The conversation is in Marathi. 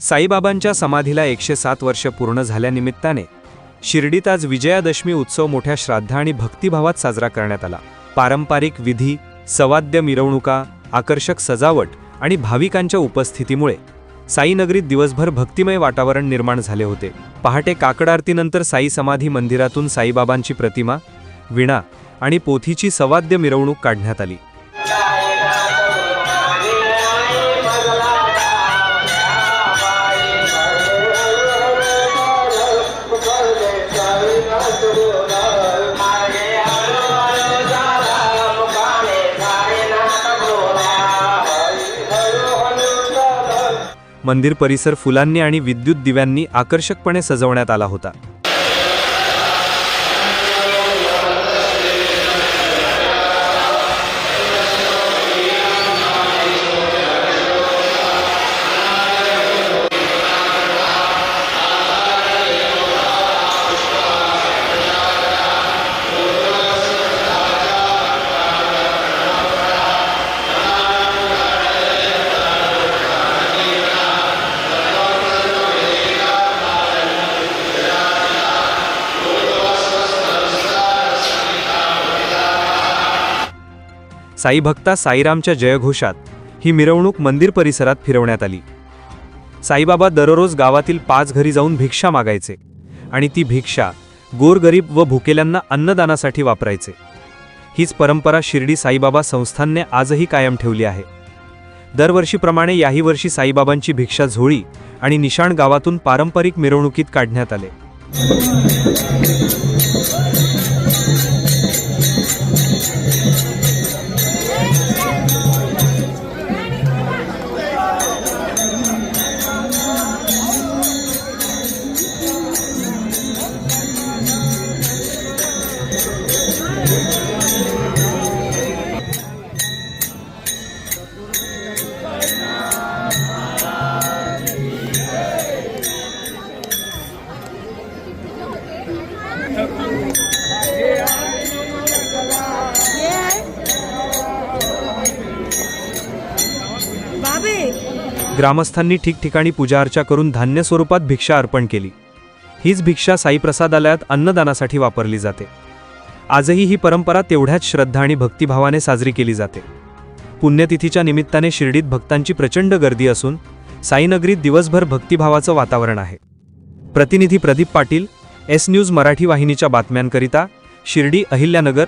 साईबाबांच्या समाधीला एकशे सात वर्ष पूर्ण झाल्यानिमित्ताने शिर्डीत आज विजयादशमी उत्सव मोठ्या श्राद्धा आणि भक्तिभावात साजरा करण्यात आला. पारंपरिक विधी सवाद्य मिरवणुका आकर्षक सजावट आणि भाविकांच्या उपस्थितीमुळे साईनगरीत दिवसभर भक्तिमय वातावरण निर्माण झाले होते. पहाटे काकड आरतीनंतर साई समाधी मंदिरातून साईबाबांची प्रतिमा विणा आणि पोथीची सवाद्य मिरवणूक काढण्यात आली. मंदिर परिसर फुलांनी आणि विद्युत दिव्यांनी आकर्षकपणे सजवण्यात आला होता. साईभक्ता साईरामच्या जयघोषात ही मिरवणूक मंदिर परिसरात फिरवण्यात आली. साईबाबा दररोज गावातील पाच घरी जाऊन भिक्षा मागायचे आणि ती भिक्षा गोरगरीब व भुकेल्यांना अन्नदानासाठी वापरायचे. हीच परंपरा शिर्डी साईबाबा संस्थानने आजही कायम ठेवली आहे. दरवर्षीप्रमाणे याही वर्षी साईबाबांची भिक्षा झोळी आणि निशाण गावातून पारंपरिक मिरवणुकीत काढण्यात आले. हवे. ग्रामस्थांनी ठिकठिकाणी पूजा अर्चा करून धान्य स्वरूपात भिक्षा अर्पण केली. हीच भिक्षा साईप्रसादालयात अन्नदानासाठी वापरली जाते. आजही ही परंपरा तेवढ्याच श्रद्धा आणि भक्तिभावाने साजरी केली जाते. पुण्यतिथीच्या निमित्ताने शिर्डीत भक्तांची प्रचंड गर्दी असून साईनगरीत दिवसभर भक्तिभावाचं वातावरण आहे. प्रतिनिधी प्रदीप पाटील एस न्यूज मराठी वाहिनीच्या बातम्यांकरिता शिर्डी अहिल्यानगर